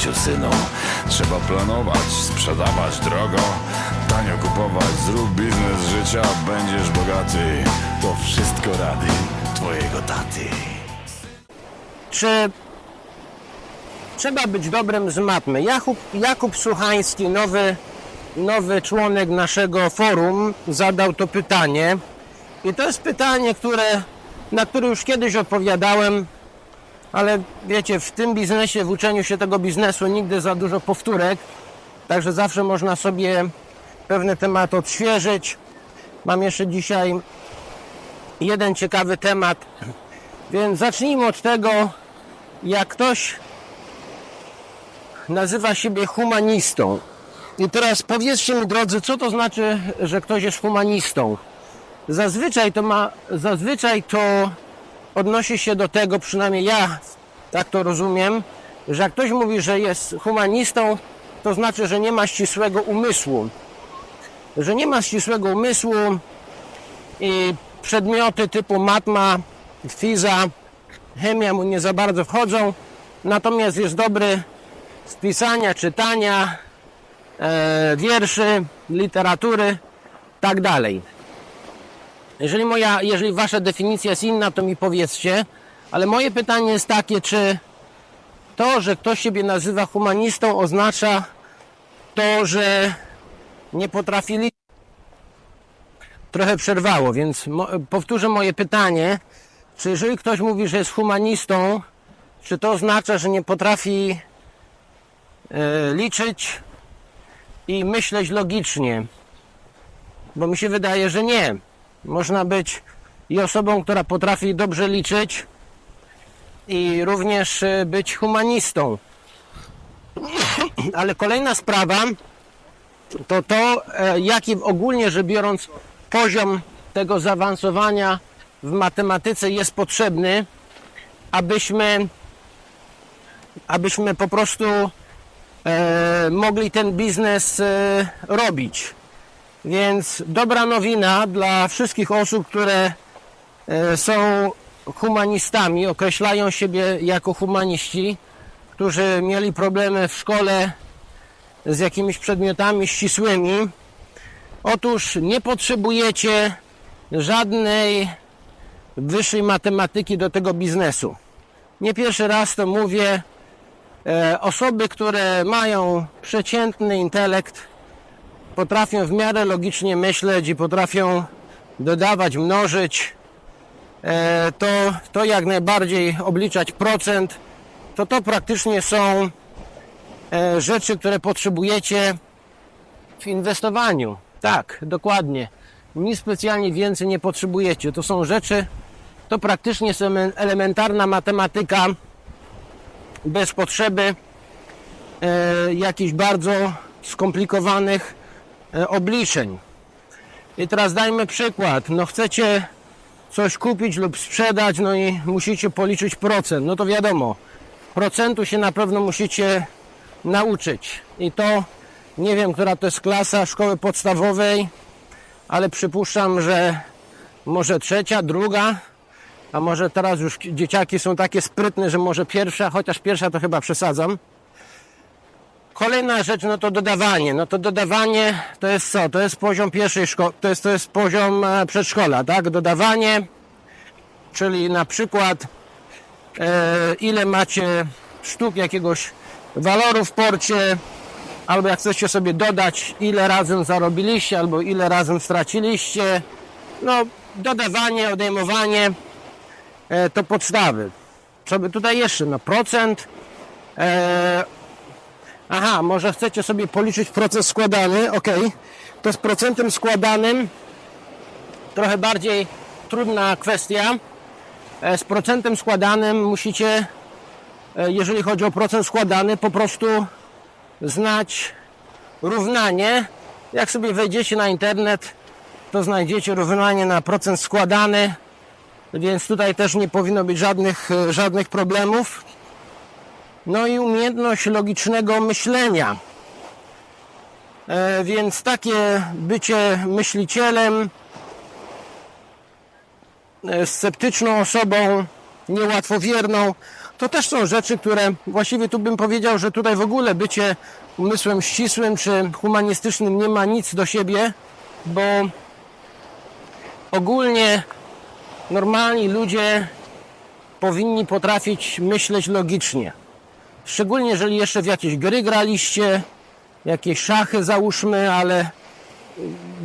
życiu, synu. Trzeba planować, sprzedawać drogo, tanio kupować, zrób biznes życia, będziesz bogaty. To wszystko rady twojego taty. Czy trzeba być dobrym z matmy? Jakub, Jakub Słuchański, nowy, nowy członek naszego forum, zadał to pytanie. I to jest pytanie, które, na które już kiedyś odpowiadałem, ale wiecie, w tym biznesie, w uczeniu się tego biznesu nigdy za dużo powtórek, także zawsze można sobie pewne tematy odświeżyć. Mam jeszcze dzisiaj jeden ciekawy temat, więc zacznijmy od tego, jak ktoś nazywa siebie humanistą. I teraz powiedzcie mi, drodzy, co to znaczy, że ktoś jest humanistą? Zazwyczaj to ma, zazwyczaj to odnosi się do tego, przynajmniej ja tak to rozumiem, że jak ktoś mówi, że jest humanistą, to znaczy, że nie ma ścisłego umysłu. Że nie ma ścisłego umysłu i przedmioty typu matma, fiza, chemia mu nie za bardzo wchodzą, natomiast jest dobry z pisania, czytania, e, wierszy, literatury, tak dalej. Jeżeli, moja, jeżeli wasza definicja jest inna, to mi powiedzcie, ale moje pytanie jest takie, czy to, że ktoś siebie nazywa humanistą, oznacza to, że nie potrafi liczyć. Trochę przerwało, więc powtórzę moje pytanie. Czy jeżeli ktoś mówi, że jest humanistą, czy to oznacza, że nie potrafi e, liczyć i myśleć logicznie? Bo mi się wydaje, że nie. Można być i osobą, która potrafi dobrze liczyć, i również e, być humanistą. Ale kolejna sprawa to to, e, jaki ogólnie rzecz biorąc poziom tego zaawansowania w matematyce jest potrzebny, abyśmy, abyśmy po prostu e, mogli ten biznes e, robić. Więc dobra nowina dla wszystkich osób, które e, są humanistami, określają siebie jako humaniści, którzy mieli problemy w szkole z jakimiś przedmiotami ścisłymi. Otóż nie potrzebujecie żadnej wyższej matematyki do tego biznesu. Nie pierwszy raz to mówię. E, osoby, które mają przeciętny intelekt, potrafią w miarę logicznie myśleć i potrafią dodawać, mnożyć, e, to, to jak najbardziej obliczać procent, to to praktycznie są e, rzeczy, które potrzebujecie w inwestowaniu. Tak, dokładnie. Nic specjalnie więcej nie potrzebujecie. To są rzeczy, to praktycznie ele- elementarna matematyka bez potrzeby e, jakichś bardzo skomplikowanych obliczeń. I teraz dajmy przykład. No chcecie coś kupić lub sprzedać, no i musicie policzyć procent. No to wiadomo, procentu się na pewno musicie nauczyć. I to nie wiem, która to jest klasa szkoły podstawowej, ale przypuszczam, że może trzecia, druga, a może teraz już dzieciaki są takie sprytne, że może pierwsza, chociaż pierwsza to chyba przesadzam. Kolejna rzecz, no to dodawanie. No to dodawanie to jest co? To jest poziom pierwszej szkoły, to jest, to jest poziom e, przedszkola, tak? Dodawanie, czyli na przykład e, ile macie sztuk jakiegoś waloru w porcie, albo jak chcecie sobie dodać, ile razem zarobiliście, albo ile razem straciliście. No, dodawanie, odejmowanie e, to podstawy. Co by tutaj jeszcze? No, procent. E, aha, może chcecie sobie policzyć proces składany, ok. To z procentem składanym trochę bardziej trudna kwestia. E, z procentem składanym musicie, e, jeżeli chodzi o procent składany, po prostu znać równanie. Jak sobie wejdziecie na internet, to znajdziecie równanie na procent składany, więc tutaj też nie powinno być żadnych, e, żadnych problemów. No i umiejętność logicznego myślenia. E, więc takie bycie myślicielem, e, sceptyczną osobą, niełatwowierną, To też są rzeczy, które właściwie tu bym powiedział, że tutaj w ogóle bycie umysłem ścisłym czy humanistycznym nie ma nic do siebie, bo ogólnie normalni ludzie powinni potrafić myśleć logicznie. Szczególnie jeżeli jeszcze w jakieś gry graliście, jakieś szachy załóżmy, ale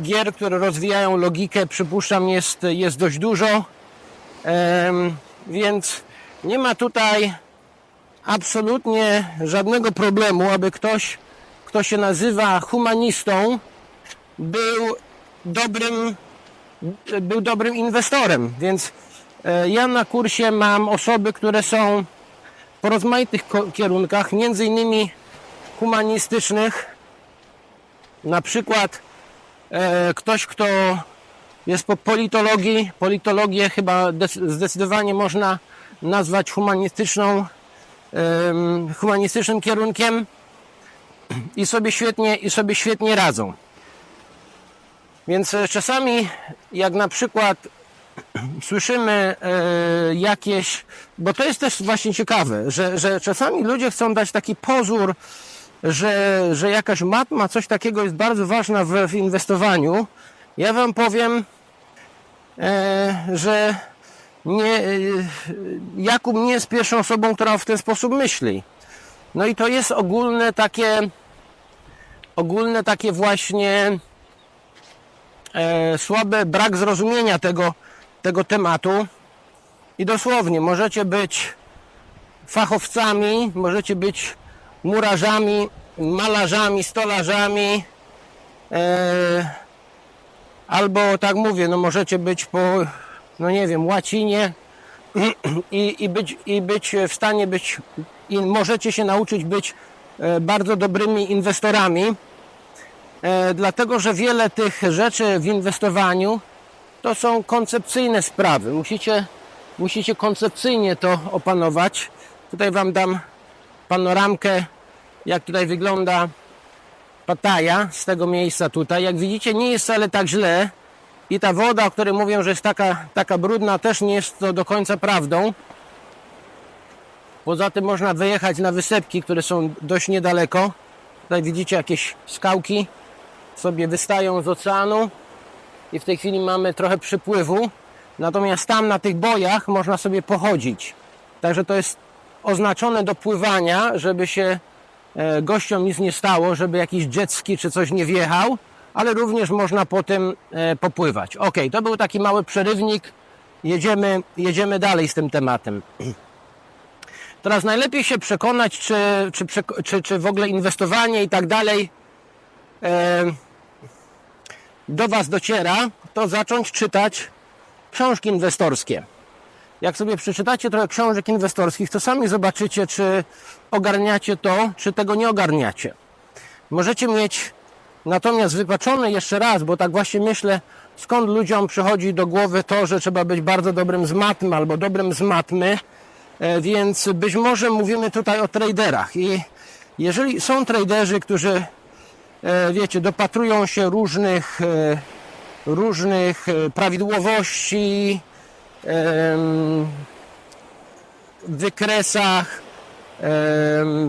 gier, które rozwijają logikę, przypuszczam, jest, jest dość dużo. Em, więc nie ma tutaj absolutnie żadnego problemu, aby ktoś, kto się nazywa humanistą, był dobrym, był dobrym inwestorem. Więc e, ja na kursie mam osoby, które są po rozmaitych kierunkach, między innymi humanistycznych. Na przykład e, ktoś, kto jest po politologii. Politologię chyba dec- zdecydowanie można nazwać humanistyczną, em, humanistycznym kierunkiem i sobie świetnie, i sobie świetnie radzą. Więc e, czasami, jak na przykład słyszymy e, jakieś, bo to jest też właśnie ciekawe, że, że czasami ludzie chcą dać taki pozór, że, że jakaś matma, coś takiego jest bardzo ważna w, w inwestowaniu. Ja Wam powiem, e, że nie, e, Jakub nie jest pierwszą osobą, która w ten sposób myśli. No i to jest ogólne takie, ogólne takie właśnie e, słabe brak zrozumienia tego, tego tematu. I dosłownie, możecie być fachowcami, możecie być murarzami, malarzami, stolarzami, e, albo tak mówię, no możecie być po, no nie wiem, łacinie i, i, być, i być w stanie być, i możecie się nauczyć być e, bardzo dobrymi inwestorami, e, dlatego że wiele tych rzeczy w inwestowaniu to są koncepcyjne sprawy. Musicie, musicie koncepcyjnie to opanować. Tutaj Wam dam panoramkę, jak tutaj wygląda Pattaja z tego miejsca tutaj. Jak widzicie, nie jest wcale tak źle. I ta woda, o której mówią, że jest taka, taka brudna, też nie jest to do końca prawdą. Poza tym można wyjechać na wysepki, które są dość niedaleko. Tutaj widzicie jakieś skałki sobie wystają z oceanu i w tej chwili mamy trochę przypływu. Natomiast tam na tych bojach można sobie pochodzić. Także to jest oznaczone do pływania, żeby się e, gościom nic nie stało, żeby jakiś ski czy coś nie wjechał, ale również można po tym e, popływać. Ok, to był taki mały przerywnik. Jedziemy, jedziemy dalej z tym tematem. Teraz najlepiej się przekonać, czy, czy, czy, czy w ogóle inwestowanie i tak dalej e, do Was dociera, to zacząć czytać książki inwestorskie. Jak sobie przeczytacie trochę książek inwestorskich, to sami zobaczycie, czy ogarniacie to, czy tego nie ogarniacie. Możecie mieć natomiast wypaczone jeszcze raz, bo tak właśnie myślę, skąd ludziom przychodzi do głowy to, że trzeba być bardzo dobrym z matmy albo dobrym z matmy, E, więc być może mówimy tutaj o traderach. I jeżeli są traderzy, którzy wiecie, dopatrują się różnych, e, różnych e, prawidłowości w wykresach,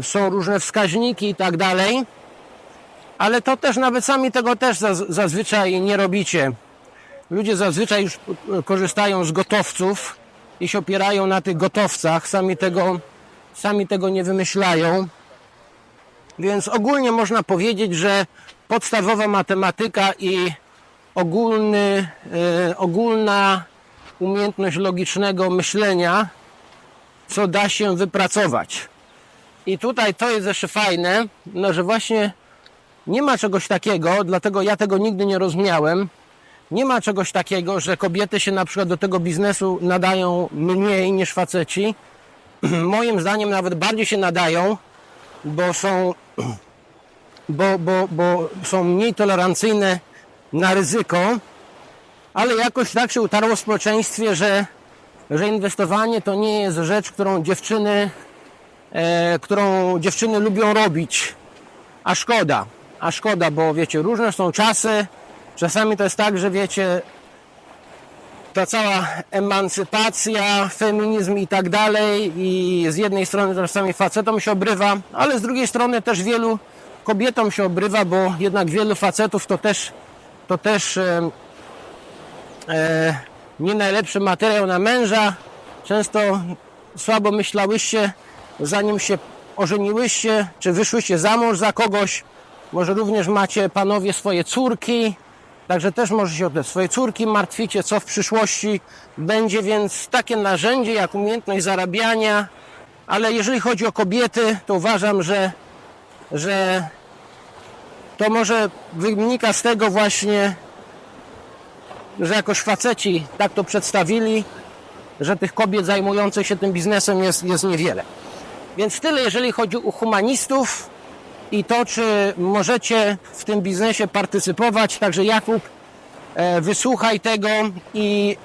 są różne wskaźniki i tak dalej, ale to też nawet sami tego też zaz- zazwyczaj nie robicie. Ludzie zazwyczaj już e, korzystają z gotowców i się opierają na tych gotowcach, sami tego, sami tego nie wymyślają. Więc ogólnie można powiedzieć, że podstawowa matematyka i ogólny, e, ogólna umiejętność logicznego myślenia, co da się wypracować. I tutaj to jest jeszcze fajne, no, że właśnie nie ma czegoś takiego, dlatego ja tego nigdy nie rozumiałem. Nie ma czegoś takiego, że kobiety się na przykład do tego biznesu nadają mniej niż faceci. Moim zdaniem nawet bardziej się nadają, bo są, bo, bo, bo są mniej tolerancyjne na ryzyko, ale jakoś tak się utarło w społeczeństwie, że, że inwestowanie to nie jest rzecz, którą dziewczyny, e, którą dziewczyny lubią robić. A szkoda, a szkoda, bo wiecie, różne są czasy. Czasami to jest tak, że wiecie, ta cała emancypacja, feminizm i tak dalej i z jednej strony czasami facetom się obrywa, ale z drugiej strony też wielu kobietom się obrywa, bo jednak wielu facetów to też to też e, e, nie najlepszy materiał na męża. Często słabo myślałyście, zanim się ożeniłyście, czy wyszłyście za mąż za kogoś. Może również macie panowie swoje córki, także też może się o te swoje córki martwicie, co w przyszłości. Będzie, więc takie narzędzie jak umiejętność zarabiania, ale jeżeli chodzi o kobiety, to uważam, że, że to może wynika z tego właśnie, że jakoś faceci tak to przedstawili, że tych kobiet zajmujących się tym biznesem jest, jest niewiele. Więc tyle, jeżeli chodzi o humanistów i to, czy możecie w tym biznesie partycypować. Także Jakub, e, wysłuchaj tego i,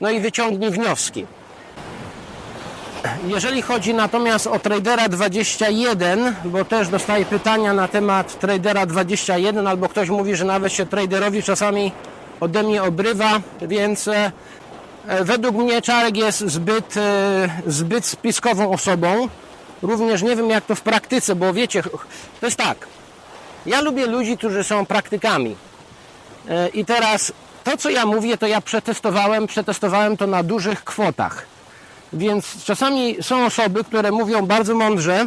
no i wyciągnij wnioski. Jeżeli chodzi natomiast o Tradera 21, bo też dostaję pytania na temat Tradera 21, albo ktoś mówi, że nawet się traderowi czasami ode mnie obrywa, więc e, według mnie Czarek jest zbyt, e, zbyt spiskową osobą. Również nie wiem jak to w praktyce, bo wiecie, to jest tak. Ja lubię ludzi, którzy są praktykami. E, I teraz to, co ja mówię, to ja przetestowałem, przetestowałem to na dużych kwotach. Więc czasami są osoby, które mówią bardzo mądrze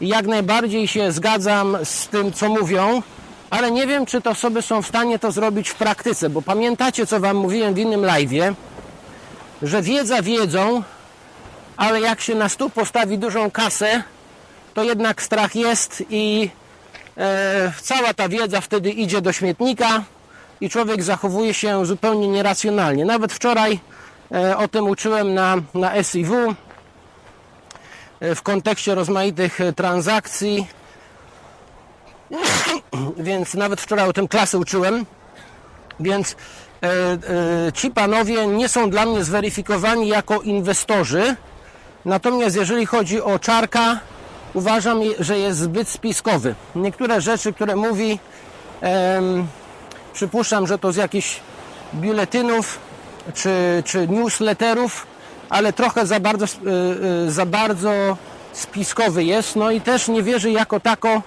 i jak najbardziej się zgadzam z tym, co mówią, ale nie wiem, czy te osoby są w stanie to zrobić w praktyce, bo pamiętacie, co Wam mówiłem w innym live'ie, że wiedza wiedzą, ale jak się na stół postawi dużą kasę, to jednak strach jest i e, cała ta wiedza wtedy idzie do śmietnika i człowiek zachowuje się zupełnie nieracjonalnie. Nawet wczoraj e, o tym uczyłem na, na SIW e, w kontekście rozmaitych e, transakcji, więc nawet wczoraj o tym klasy uczyłem. Więc e, e, ci panowie nie są dla mnie zweryfikowani jako inwestorzy. Natomiast jeżeli chodzi o Czarka, uważam, że jest zbyt spiskowy. Niektóre rzeczy, które mówi, em, przypuszczam, że to z jakichś biuletynów czy, czy newsletterów, ale trochę za bardzo, y, y, za bardzo spiskowy jest. No i też nie wierzy jako tako e,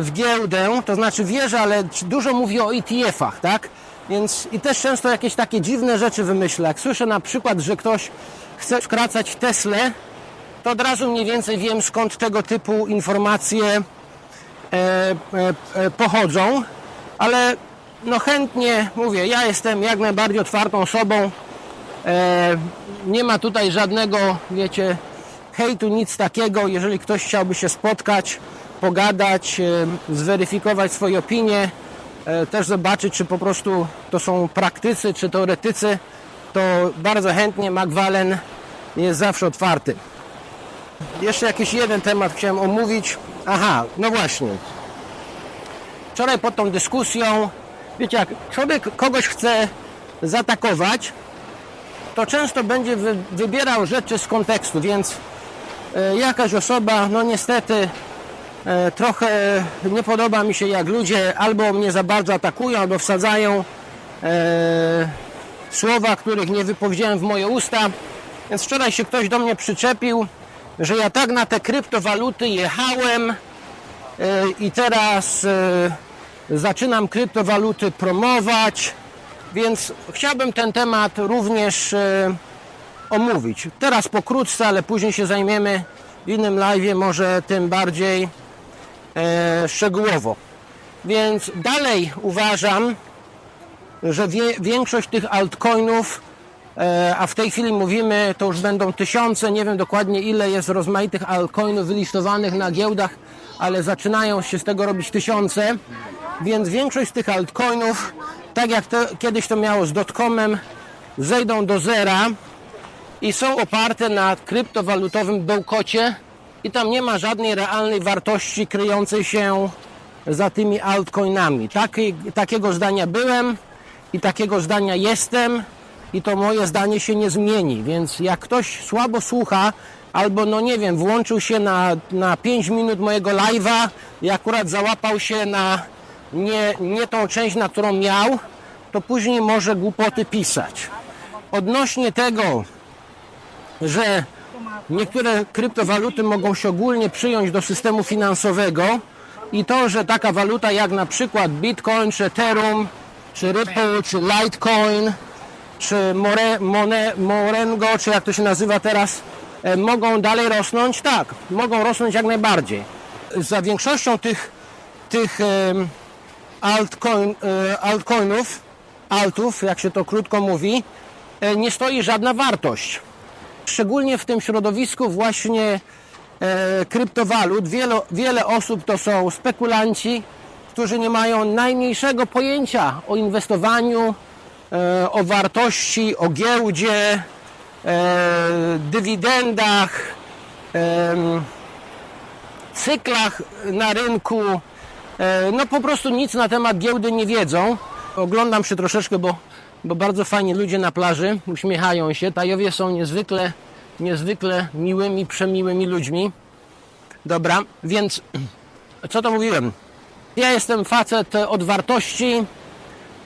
w giełdę, to znaczy wierzy, ale dużo mówi o ETF-ach, tak? Więc i też często jakieś takie dziwne rzeczy wymyśla. Jak słyszę na przykład, że ktoś chce wkracać w Tesla, to od razu mniej więcej wiem skąd tego typu informacje e, e, e, pochodzą, ale no chętnie mówię, ja jestem jak najbardziej otwartą osobą. Nie ma tutaj żadnego, wiecie, hejtu, nic takiego. Jeżeli ktoś chciałby się spotkać, pogadać, zweryfikować swoje opinie, też zobaczyć, czy po prostu to są praktycy, czy teoretycy, to bardzo chętnie Magwalen jest zawsze otwarty. Jeszcze jakiś jeden temat chciałem omówić. Aha, no właśnie. Wczoraj pod tą dyskusją, wiecie, jak człowiek kogoś chce zaatakować, to często będzie wy, wybierał rzeczy z kontekstu, więc e, jakaś osoba, no niestety, e, trochę nie podoba mi się, jak ludzie albo mnie za bardzo atakują, albo wsadzają e, słowa, których nie wypowiedziałem w moje usta. Więc wczoraj się ktoś do mnie przyczepił, że ja tak na te kryptowaluty jechałem e, i teraz e, zaczynam kryptowaluty promować, więc chciałbym ten temat również e, omówić. Teraz pokrótce, ale później się zajmiemy w innym live, może tym bardziej szczegółowo. Więc dalej uważam, że wie, większość tych altcoinów, e, a w tej chwili mówimy, to już będą tysiące, nie wiem dokładnie ile jest rozmaitych altcoinów wylistowanych na giełdach, ale zaczynają się z tego robić tysiące, więc większość z tych altcoinów, tak jak to, kiedyś to miało z dotcomem, zejdą do zera i są oparte na kryptowalutowym dołkocie i tam nie ma żadnej realnej wartości kryjącej się za tymi altcoinami. Taki, takiego zdania byłem i takiego zdania jestem i to moje zdanie się nie zmieni, więc jak ktoś słabo słucha albo no nie wiem, włączył się na, na 5 minut mojego live'a i akurat załapał się na nie, nie tą część, na którą miał, to później może głupoty pisać. Odnośnie tego, że niektóre kryptowaluty mogą się ogólnie przyjąć do systemu finansowego i to, że taka waluta jak na przykład Bitcoin, czy Ethereum, czy Ripple, czy Litecoin, czy More, Mone, Morengo, czy jak to się nazywa teraz, e, mogą dalej rosnąć? Tak, mogą rosnąć jak najbardziej. Za większością tych, tych altcoin, e, altcoinów, altów, jak się to krótko mówi, e, nie stoi żadna wartość. Szczególnie w tym środowisku właśnie kryptowalut wiele, wiele osób to są spekulanci, którzy nie mają najmniejszego pojęcia o inwestowaniu, e, o wartości, o giełdzie, e, dywidendach, em, cyklach na rynku. E, No po prostu nic na temat giełdy nie wiedzą. Oglądam się troszeczkę, bo, bo bardzo fajnie ludzie na plaży uśmiechają się. Tajowie są niezwykle, niezwykle miłymi, przemiłymi ludźmi. Dobra, więc co to mówiłem? Ja jestem facet od wartości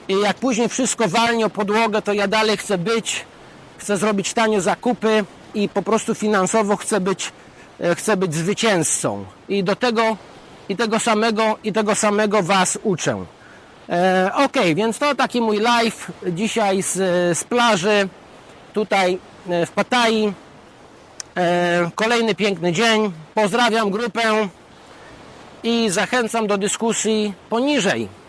i jak później wszystko walnie o podłogę, to ja dalej chcę być, chcę zrobić tanie zakupy i po prostu finansowo chcę być, e, chcę być zwycięzcą. I do tego i tego samego i tego samego was uczę. E, ok, więc to taki mój live dzisiaj z, z plaży tutaj e, w Pattaya. E, kolejny piękny dzień. Pozdrawiam grupę i zachęcam do dyskusji poniżej.